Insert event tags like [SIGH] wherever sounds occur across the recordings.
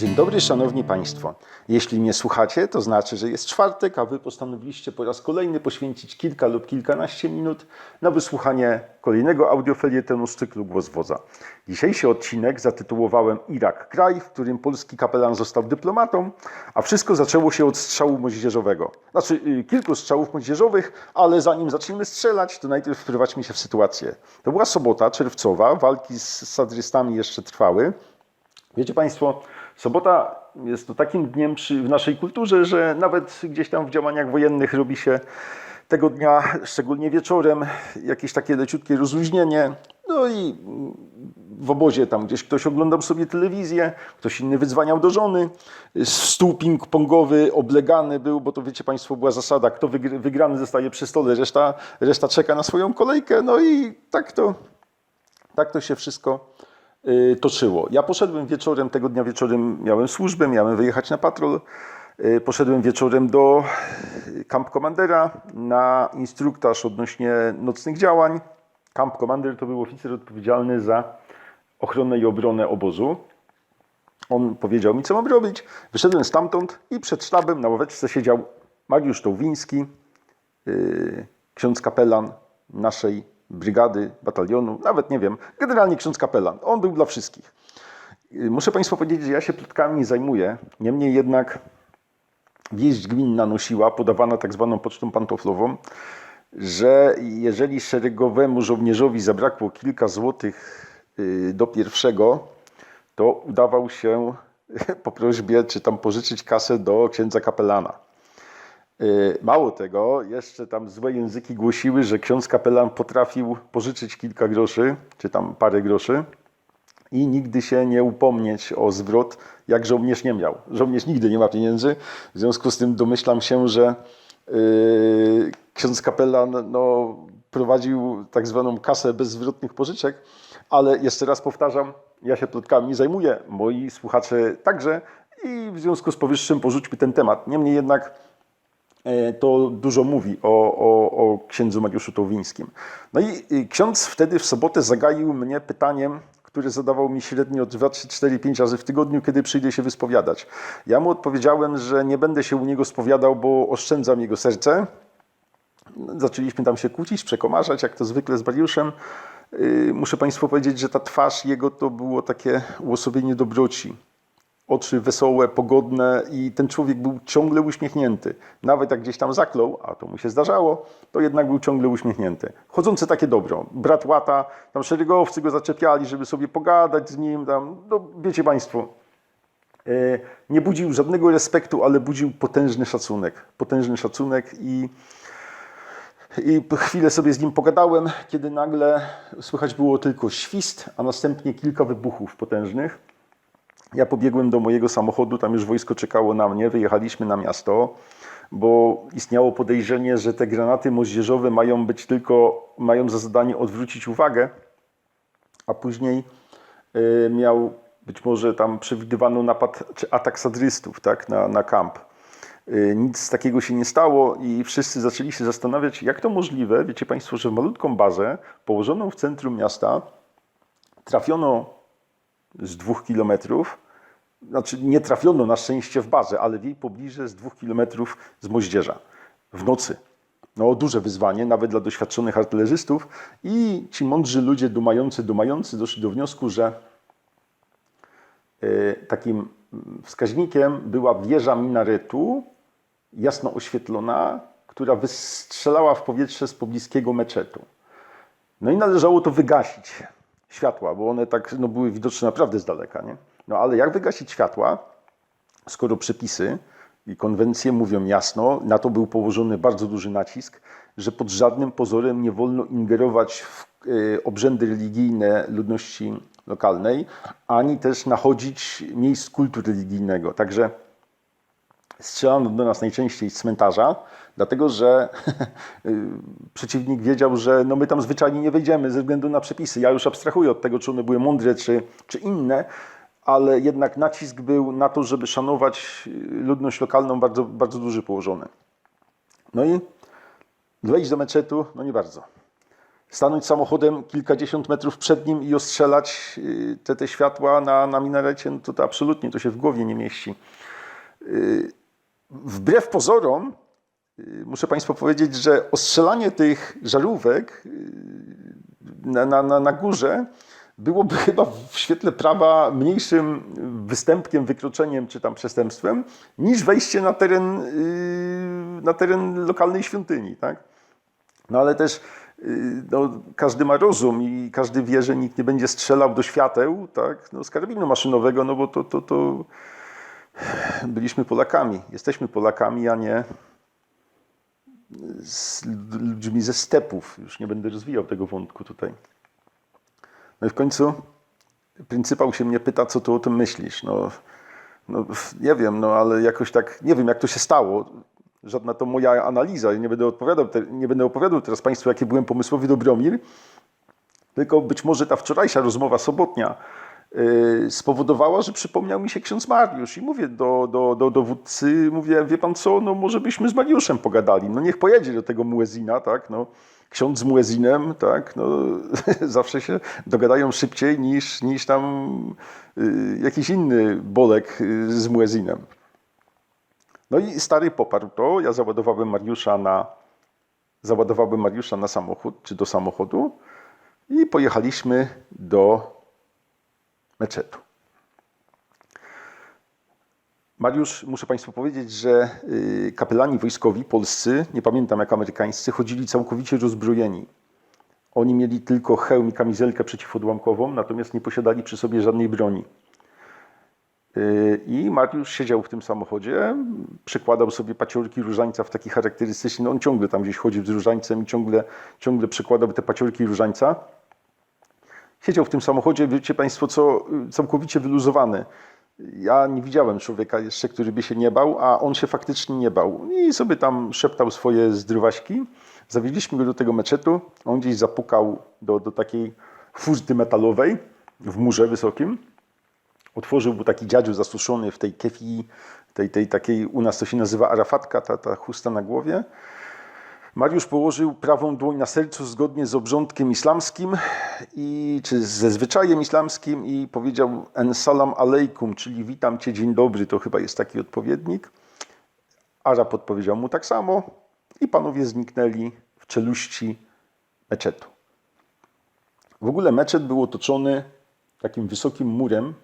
Dzień dobry, szanowni państwo. Jeśli mnie słuchacie, to znaczy, że jest czwartek, a wy postanowiliście po raz kolejny poświęcić kilka lub kilkanaście minut na wysłuchanie kolejnego audiofelietonu z cyklu Głos Wodza. Dzisiejszy odcinek zatytułowałem Irak, kraj, w którym polski kapelan został dyplomatą, a wszystko zaczęło się od strzału moździerzowego. Znaczy, y, kilku strzałów moździerzowych, ale zanim zaczniemy strzelać, to najpierw wprowadźmy się w sytuację. To była sobota czerwcowa, walki z sadrystami jeszcze trwały. Wiecie Państwo, sobota jest to takim dniem przy, w naszej kulturze, że nawet gdzieś tam w działaniach wojennych robi się tego dnia, szczególnie wieczorem, jakieś takie leciutkie rozluźnienie. No i w obozie tam gdzieś ktoś oglądał sobie telewizję, ktoś inny wydzwaniał do żony. Stół ping-pongowy oblegany był, bo to wiecie Państwo, była zasada, kto wygr- wygrany zostaje przy stole, reszta, reszta czeka na swoją kolejkę. No i tak to, tak to się wszystko toczyło. Ja poszedłem wieczorem, tego dnia wieczorem miałem służbę, miałem wyjechać na patrol. Y, Poszedłem wieczorem do Camp Commandera na instruktaż odnośnie nocnych działań. Camp Commander to był oficer odpowiedzialny za ochronę i obronę obozu. On powiedział mi, co mam robić. Wyszedłem stamtąd i przed sztabem na ławeczce siedział Mariusz Tołwiński, yy, ksiądz kapelan naszej brygady, batalionu, nawet nie wiem, generalnie ksiądz kapelan. On był dla wszystkich. Yy, Muszę Państwu powiedzieć, że ja się plotkami nie zajmuję, niemniej jednak wieść gminna nosiła, podawana tak zwaną pocztą pantoflową, że jeżeli szeregowemu żołnierzowi zabrakło kilka złotych yy, do pierwszego, to udawał się [LAUGHS] po prośbie, czy tam pożyczyć kasę do księdza kapelana. Yy, Mało tego, jeszcze tam złe języki głosiły, że ksiądz kapelan potrafił pożyczyć kilka groszy, czy tam parę groszy i nigdy się nie upomnieć o zwrot, jak żołnierz nie miał. Żołnierz nigdy nie ma pieniędzy, w związku z tym domyślam się, że yy, ksiądz kapelan no, prowadził tak zwaną kasę bezzwrotnych pożyczek, ale jeszcze raz powtarzam, ja się plotkami zajmuję, moi słuchacze także i w związku z powyższym porzućmy ten temat. Niemniej jednak to dużo mówi o, o, o księdzu Mariuszu Tołwińskim. No i y, ksiądz wtedy w sobotę zagaił mnie pytaniem, które zadawał mi średnio 2, 3, 4, 5 razy w tygodniu, kiedy przyjdę się wyspowiadać. Ja mu odpowiedziałem, że nie będę się u niego spowiadał, bo oszczędzam jego serce. Zaczęliśmy tam się kłócić, przekomarzać, jak to zwykle z Mariuszem. Yy, Muszę Państwu powiedzieć, że ta twarz jego to było takie uosobienie dobroci. Oczy wesołe, pogodne i ten człowiek był ciągle uśmiechnięty. Nawet jak gdzieś tam zaklął, a to mu się zdarzało, to jednak był ciągle uśmiechnięty. Chodzące takie dobro. Brat Łata, tam szeregowcy go zaczepiali, żeby sobie pogadać z nim. Tam, no wiecie Państwo, e, nie budził żadnego respektu, ale budził potężny szacunek. Potężny szacunek i i chwilę sobie z nim pogadałem, kiedy nagle słychać było tylko świst, a następnie kilka wybuchów potężnych. Ja pobiegłem do mojego samochodu, tam już wojsko czekało na mnie, wyjechaliśmy na miasto, bo istniało podejrzenie, że te granaty moździerzowe mają być tylko, mają za zadanie odwrócić uwagę, a później y, miał być może tam przewidywano napad czy atak sadrystów tak, na, na kamp. Y, Nic takiego się nie stało i wszyscy zaczęli się zastanawiać, jak to możliwe, wiecie Państwo, że w malutką bazę położoną w centrum miasta trafiono z dwóch kilometrów, znaczy nie trafiono na szczęście w bazę, ale w jej pobliże z dwóch kilometrów z moździerza w nocy. No duże wyzwanie, nawet dla doświadczonych artylerzystów i ci mądrzy ludzie dumający, dumający doszli do wniosku, że y, takim wskaźnikiem była wieża minaretu, jasno oświetlona, która wystrzelała w powietrze z pobliskiego meczetu. No i należało to wygasić, światła, bo one tak no, były widoczne naprawdę z daleka. Nie? No ale jak wygasić światła, skoro przepisy i konwencje mówią jasno, na to był położony bardzo duży nacisk, że pod żadnym pozorem nie wolno ingerować w e, obrzędy religijne ludności lokalnej, ani też nachodzić miejsc kultu religijnego. Także strzelano do nas najczęściej z cmentarza, dlatego że [LAUGHS] y, przeciwnik wiedział, że no my tam zwyczajnie nie wejdziemy ze względu na przepisy. Ja już abstrahuję od tego, czy one były mądre, czy, czy inne, ale jednak nacisk był na to, żeby szanować y, ludność lokalną bardzo, bardzo duży położony. No i wejść do meczetu, no nie bardzo. stanąć samochodem kilkadziesiąt metrów przed nim i ostrzelać y, te, te światła na, na minarecie, no to, to absolutnie to się w głowie nie mieści. Y, Wbrew pozorom, y, muszę Państwu powiedzieć, że ostrzelanie tych żarówek y, na, na, na, na górze byłoby [LAUGHS] chyba w świetle prawa mniejszym występkiem, wykroczeniem czy tam przestępstwem, niż wejście na teren, yy, na teren lokalnej świątyni. Tak? No ale też no, każdy ma rozum i każdy wie, że nikt nie będzie strzelał do świateł tak? no, z karabinu maszynowego, no bo to, to, to byliśmy Polakami. Jesteśmy Polakami, a nie z ludźmi ze stepów. Już nie będę rozwijał tego wątku tutaj. No i w końcu pryncypał się mnie pyta, co tu o tym myślisz. No, no nie wiem, no ale jakoś tak, nie wiem jak to się stało. Żadna to moja analiza. Nie będę, odpowiadał, nie będę opowiadał teraz Państwu, jaki byłem pomysłowy Dobromir, tylko być może ta wczorajsza rozmowa sobotnia spowodowała, że przypomniał mi się ksiądz Mariusz. I mówię do, do, do dowódcy, mówię, wie pan co, no może byśmy z Mariuszem pogadali, no niech pojedzie do tego Muezina, tak, no. Ksiądz z muezinem, tak, no, [LAUGHS] zawsze się dogadają szybciej niż, niż tam y, jakiś inny bolek y, z muezinem. No i stary poparł to, ja załadowałem Mariusza na, załadowałem Mariusza na samochód, czy do samochodu. I pojechaliśmy do meczetu. Mariusz, muszę Państwu powiedzieć, że y, kapelani wojskowi polscy, nie pamiętam jak amerykańscy, chodzili całkowicie rozbrojeni. Oni mieli tylko hełm i kamizelkę przeciwodłamkową, natomiast nie posiadali przy sobie żadnej broni. Y, I Mariusz siedział w tym samochodzie, przykładał sobie paciorki różańca w taki charakterystyczny, no on ciągle tam gdzieś chodził z różańcem i ciągle, ciągle przykładał te paciorki różańca. Siedział w tym samochodzie, wiecie Państwo co, całkowicie wyluzowany. Ja nie widziałem człowieka jeszcze, który by się nie bał, a on się faktycznie nie bał. I sobie tam szeptał swoje zdrywaśki. Zawieźliśmy go do tego meczetu. On gdzieś zapukał do, do takiej furty metalowej w murze wysokim. Otworzył, był taki dziadziu zasuszony w tej kefi, tej, tej takiej, u nas to się nazywa arafatka, ta, ta chusta na głowie. Mariusz położył prawą dłoń na sercu zgodnie z obrządkiem islamskim, i, czy ze zwyczajem islamskim i powiedział en salam alejkum, czyli witam cię, dzień dobry, to chyba jest taki odpowiednik. Arab odpowiedział mu tak samo i panowie zniknęli w czeluści meczetu. W ogóle meczet był otoczony takim wysokim murem,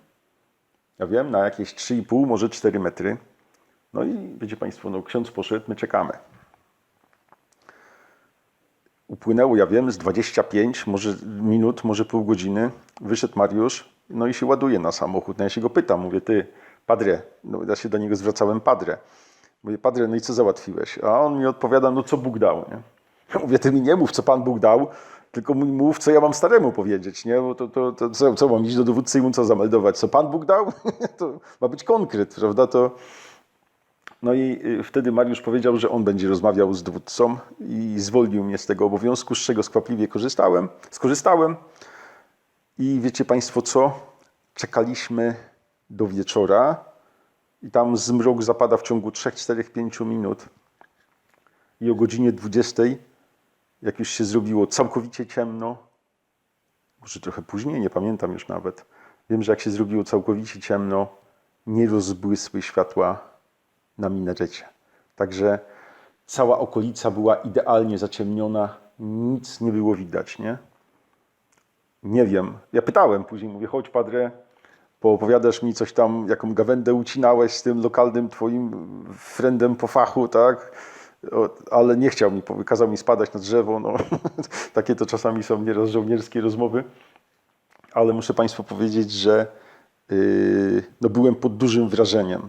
ja wiem, na jakieś 3,5, może 4 metry. No i wiecie Państwo, no ksiądz poszedł, my czekamy. Upłynęło, ja wiem, z 25 może minut, może pół godziny. Wyszedł Mariusz, no i się ładuje na samochód. No ja się go pytam, mówię, ty, padre, no ja się do niego zwracałem, padre. Mówię, padre, no i co załatwiłeś? A on mi odpowiada, no co Bóg dał, nie? Mówię, ty mi nie mów, co Pan Bóg dał, tylko mów, co ja mam staremu powiedzieć, nie? Bo to, to, to co, co mam iść do dowódcy i mu co zameldować? Co Pan Bóg dał? [LAUGHS] to ma być konkret, prawda? To, no i y, wtedy Mariusz powiedział, że on będzie rozmawiał z dowódcą i zwolnił mnie z tego obowiązku, z czego skwapliwie korzystałem, skorzystałem. I wiecie Państwo co? Czekaliśmy do wieczora i tam zmrok zapada w ciągu 3, 4, 5 minut. I o godzinie 20, jak już się zrobiło całkowicie ciemno, może trochę później, nie pamiętam już nawet. Wiem, że jak się zrobiło całkowicie ciemno, nie rozbłysły światła na minarecie. Także cała okolica była idealnie zaciemniona, nic nie było widać, nie? Nie wiem. Ja pytałem później, mówię, chodź padre, poopowiadasz mi coś tam, jaką gawędę ucinałeś z tym lokalnym twoim friendem po fachu, tak? Ale nie chciał mi, kazał mi spadać na drzewo, no. [LAUGHS] Takie to czasami są nieraz żołnierskie rozmowy. Ale muszę Państwu powiedzieć, że yy, no byłem pod dużym wrażeniem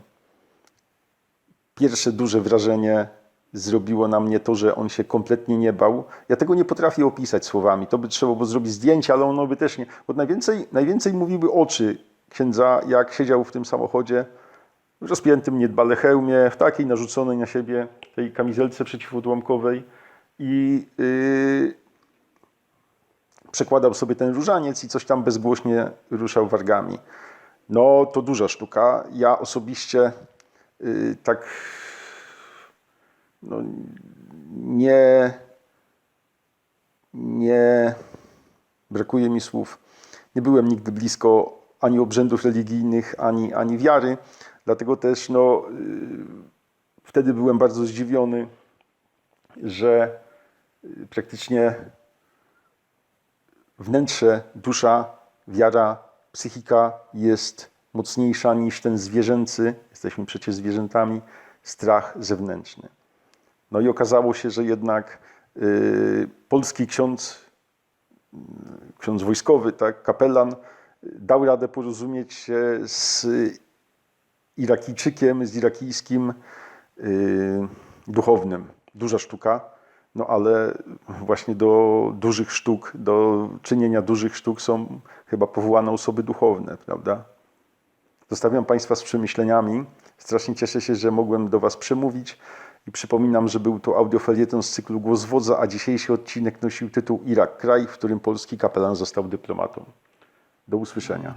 pierwsze duże wrażenie zrobiło na mnie to, że on się kompletnie nie bał. Ja tego nie potrafię opisać słowami. To by trzeba było zrobić zdjęcie, ale ono by też nie. Bo najwięcej, najwięcej mówiły oczy księdza, jak siedział w tym samochodzie w rozpiętym niedbale hełmie, w takiej narzuconej na siebie tej kamizelce przeciwodłamkowej i yy, przekładał sobie ten różaniec i coś tam bezgłośnie ruszał wargami. No to duża sztuka. Ja osobiście tak no, nie, nie brakuje mi słów. Nie byłem nigdy blisko ani obrzędów religijnych, ani, ani wiary. Dlatego też no, y, wtedy byłem bardzo zdziwiony, że y, praktycznie wnętrze, dusza, wiara, psychika jest mocniejsza niż ten zwierzęcy, jesteśmy przecież zwierzętami, strach zewnętrzny. No i okazało się, że jednak y, polski ksiądz, y, ksiądz wojskowy, tak, kapelan, dał radę porozumieć się z Irakijczykiem, z irakijskim y, duchownym. Duża sztuka, no ale właśnie do dużych sztuk, do czynienia dużych sztuk są chyba powołane osoby duchowne, prawda? Zostawiam Państwa z przemyśleniami. Strasznie cieszę się, że mogłem do Was przemówić i przypominam, że był to audiofelieton z cyklu Głos Wodza, a dzisiejszy odcinek nosił tytuł Irak, kraj, w którym polski kapelan został dyplomatą. Do usłyszenia.